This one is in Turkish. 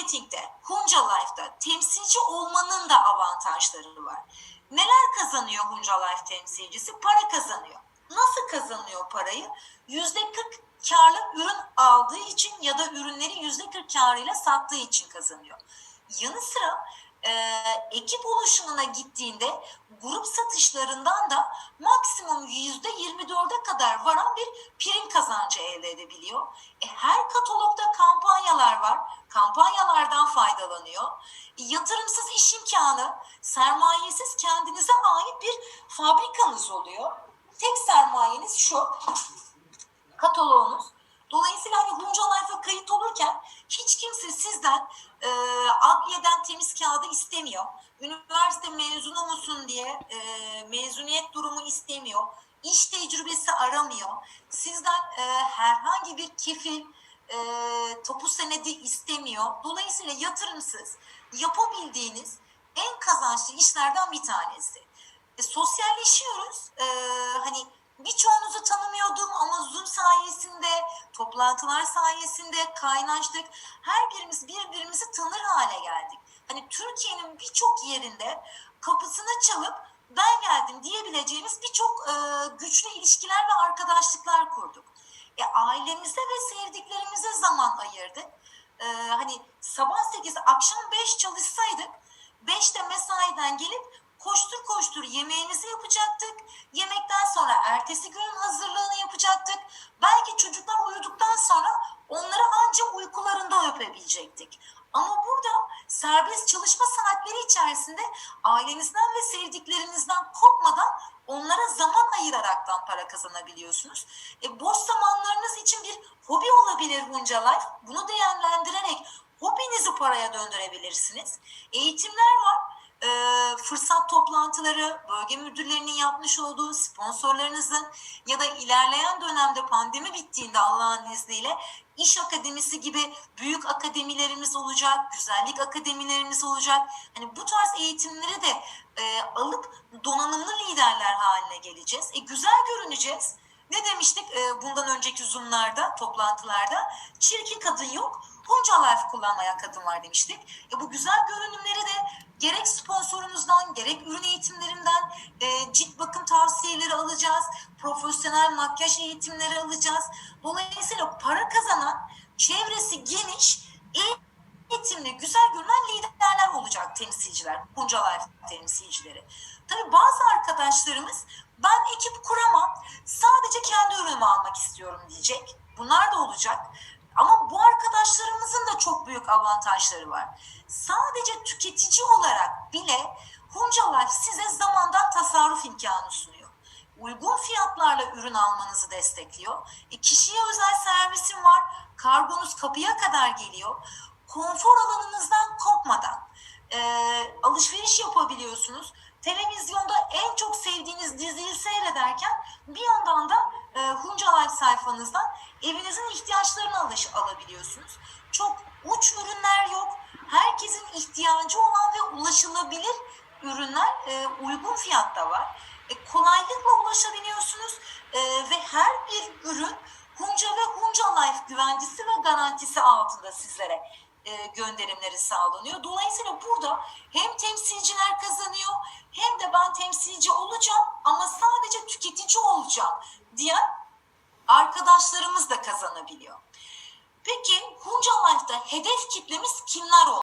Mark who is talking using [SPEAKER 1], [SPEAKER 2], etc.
[SPEAKER 1] marketingde, Hunca Life'da temsilci olmanın da avantajları var. Neler kazanıyor Hunca Life temsilcisi? Para kazanıyor. Nasıl kazanıyor parayı? Yüzde 40 karlı ürün aldığı için ya da ürünleri yüzde 40 karıyla sattığı için kazanıyor. Yanı sıra e, ekip oluşumuna gittiğinde grup satışlarından da maksimum yüzde 24'e kadar varan bir prim kazancı elde edebiliyor. E, her katalogda faydalanıyor. Yatırımsız iş imkanı, sermayesiz kendinize ait bir fabrikanız oluyor. Tek sermayeniz şu, kataloğunuz. Dolayısıyla hani Hunca Life'a kayıt olurken hiç kimse sizden e, adliyeden temiz kağıdı istemiyor. Üniversite mezunu musun diye e, mezuniyet durumu istemiyor. İş tecrübesi aramıyor. Sizden e, herhangi bir kefil, e, topu senedi istemiyor. Dolayısıyla yatırımsız yapabildiğiniz en kazançlı işlerden bir tanesi. E, sosyalleşiyoruz. E, hani birçoğunuzu tanımıyordum ama Zoom sayesinde, toplantılar sayesinde kaynaştık. Her birimiz birbirimizi tanır hale geldik. Hani Türkiye'nin birçok yerinde kapısını çalıp ben geldim diyebileceğimiz birçok e, güçlü ilişkiler ve arkadaşlıklar kurduk. E, ailemize ve sevdiklerimize zaman ayırdık. E, hani sabah 8 akşam 5 çalışsaydık 5'te mesaiden gelip koştur koştur yemeğimizi yapacaktık. Yemekten sonra ertesi günün hazırlığını yapacaktık. Belki çocuklar uyuduktan sonra onları ancak uykularında öpebilecektik. Ama burada serbest çalışma saatleri içerisinde ailenizden ve sevdiklerinizden kopmadan onlara zaman ayıraraktan para kazanabiliyorsunuz. E, boş zamanlarınız için bir hobi olabilir Hunca Life. Bunu değerlendirerek hobinizi paraya döndürebilirsiniz. Eğitimler var e, fırsat toplantıları, bölge müdürlerinin yapmış olduğu sponsorlarınızın ya da ilerleyen dönemde pandemi bittiğinde Allah'ın izniyle iş akademisi gibi büyük akademilerimiz olacak, güzellik akademilerimiz olacak. Hani bu tarz eğitimleri de e, alıp donanımlı liderler haline geleceğiz. E, güzel görüneceğiz. Ne demiştik e, bundan önceki zoomlarda, toplantılarda? Çirkin kadın yok, Hunca Life kullanmayan kadın var demiştik. E, bu güzel görünümleri de gerek sponsorumuzdan, gerek ürün eğitimlerinden e, cilt bakım tavsiyeleri alacağız. Profesyonel makyaj eğitimleri alacağız. Dolayısıyla para kazanan, çevresi geniş, eğitimli, güzel görünen liderler olacak temsilciler, Life temsilcileri. Tabii bazı arkadaşlarımız ben ekip kuramam, sadece kendi ürünümü almak istiyorum diyecek. Bunlar da olacak. Ama bu arkadaşlarımızın da çok büyük avantajları var. Sadece tüketici olarak bile Hunca Life size zamandan tasarruf imkanı sunuyor. Uygun fiyatlarla ürün almanızı destekliyor. E, kişiye özel servisim var. Kargonuz kapıya kadar geliyor. Konfor alanınızdan kopmadan e, alışveriş yapabiliyorsunuz. Televizyonda en çok sevdiğiniz diziyi seyrederken bir yandan da e, Hunca Life sayfanızdan evinizin ihtiyaçlarını alış alabiliyorsunuz. Çok uç ürünler yok. Herkesin ihtiyacı olan ve ulaşılabilir ürünler e, uygun fiyatta var. E, kolaylıkla ulaşabiliyorsunuz e, ve her bir ürün Hunca ve Hunca Life güvencesi ve garantisi altında sizlere e, gönderimleri sağlanıyor. Dolayısıyla burada hem temsilciler kazanıyor hem de ben temsilci olacağım ama sadece tüketici olacağım diyen arkadaşlarımız da kazanabiliyor. Peki Hunca Life'da hedef kitlemiz kimler oldu?